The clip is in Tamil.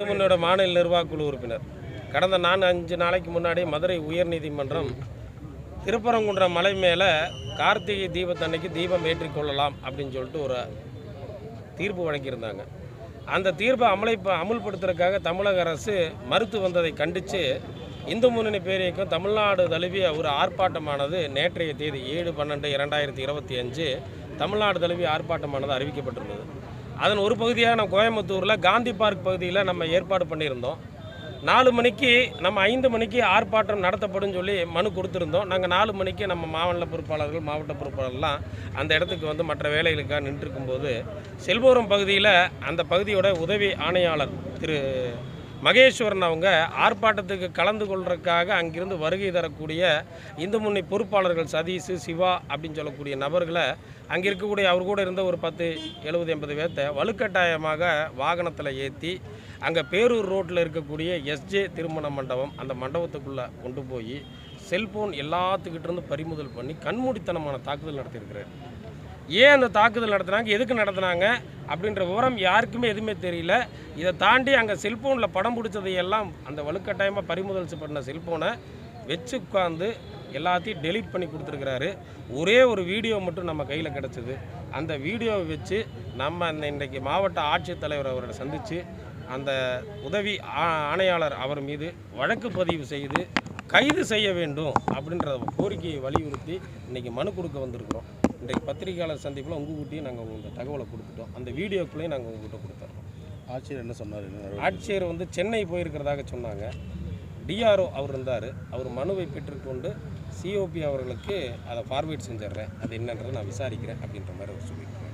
முன்னோட மாநில நிர்வாகக்குழு உறுப்பினர். கடந்த நான்கு அஞ்சு நாளைக்கு முன்னாடி மதுரை உயர்நீதிமன்றம் திருப்பரங்குன்றம் மலை மேலே கார்த்திகை தீபத்தன்னைக்கு தீபம் ஏற்றிக்கொள்ளலாம் அப்படின்னு சொல்லிட்டு ஒரு தீர்ப்பு வழங்கியிருந்தாங்க. அந்த தீர்ப்பை அமலை அமுல்படுத்துறதுக்காக தமிழக அரசு மறுத்து வந்ததை கண்டித்து இந்து முன்னணி பேரியக்கம் தமிழ்நாடு தழுவிய ஒரு ஆர்ப்பாட்டமானது நேற்றைய தேதி ஏழு பன்னெண்டு இரண்டாயிரத்தி இருபத்தி அஞ்சு தமிழ்நாடு தழுவிய ஆர்ப்பாட்டமானது அறிவிக்கப்பட்டிருந்தது. அதன் ஒரு பகுதியாக நம்ம கோயம்புத்தூரில் காந்தி பார்க் பகுதியில் நம்ம ஏற்பாடு பண்ணியிருந்தோம். நாலு மணிக்கு நம்ம ஐந்து மணிக்கு ஆர்ப்பாட்டம் நடத்தப்படும் சொல்லி மனு கொடுத்துருந்தோம். நாங்கள் நாலு மணிக்கு நம்ம மாவட்ட பொறுப்பாளர்கள் மாவட்ட பொறுப்பாளர்லாம் அந்த இடத்துக்கு வந்து மற்ற வேலைகளுக்காக நின்றுருக்கும்போது செல்வோரம் பகுதியில் அந்த பகுதியோட உதவி ஆணையாளர் திரு மகேஸ்வரன் அவங்க ஆர்ப்பாட்டத்துக்கு கலந்து கொள்றதுக்காக அங்கிருந்து வருகை தரக்கூடிய இந்து முன்னணி பொறுப்பாளர்கள் சதீஷ் சிவா அப்படின்னு சொல்லக்கூடிய நபர்களை அங்கே இருக்கக்கூடிய அவர் கூட இருந்த ஒரு பத்து எழுபது எண்பது பேர்த்த வலுக்கட்டாயமாக வாகனத்தில் ஏற்றி அங்கே பேரூர் ரோட்டில் இருக்கக்கூடிய எஸ்ஜே திருமண மண்டபம் அந்த மண்டபத்துக்குள்ளே கொண்டு போய் செல்போன் எல்லாத்துக்கிட்டேருந்து பறிமுதல் பண்ணி கண்மூடித்தனமான தாக்குதல் நடத்தியிருக்கிறார். ஏன் அந்த தாக்குதல் நடத்துனாங்க? எதுக்கு நடத்துனாங்க? அப்படின்ற விவரம் யாருக்குமே எதுவுமே தெரியல. இதை தாண்டி அங்கே செல்ஃபோனில் படம் பிடிச்சதையெல்லாம் அந்த வலுக்கட்டாயமாக பறிமுதல் பண்ண செல்ஃபோனை வச்சு உட்காந்து எல்லாத்தையும் டெலீட் பண்ணி கொடுத்துருக்கிறாரு. ஒரே ஒரு வீடியோ மட்டும் நம்ம கையில் கிடச்சிது. அந்த வீடியோவை வச்சு நம்ம அந்த இன்றைக்கு மாவட்ட ஆட்சித்தலைவர் அவரை சந்தித்து அந்த உதவி ஆ- ஆணையாளர் அவர் மீது வழக்கு பதிவு செய்து கைது செய்ய வேண்டும் அப்படின்ற கோரிக்கையை வலியுறுத்தி இன்றைக்கி மனு கொடுக்க வந்திருக்கிறோம். இன்றைக்கு பத்திரிகையாளர் சந்திப்பில் உங்ககிட்டயும் நாங்கள் உங்களுக்கு தகவலை கொடுத்துட்டோம். அந்த வீடியோக்குள்ளேயும் நாங்கள் உங்ககிட்ட கொடுத்துறோம். ஆட்சியர் என்ன சொன்னார்? ஆட்சியர் வந்து சென்னை போயிருக்கிறதாக சொன்னாங்க. டிஆர்ஓ அவர் இருந்தார். அவர் மனுவை பெற்றுக்கொண்டு சிஓபி அவர்களுக்கு அதை ஃபார்வேர்ட் செஞ்சிடுறேன். அது என்னன்றதை நான் விசாரிக்கிறேன் அப்படின்ற மாதிரி அவர் சொல்லியிருக்காரு.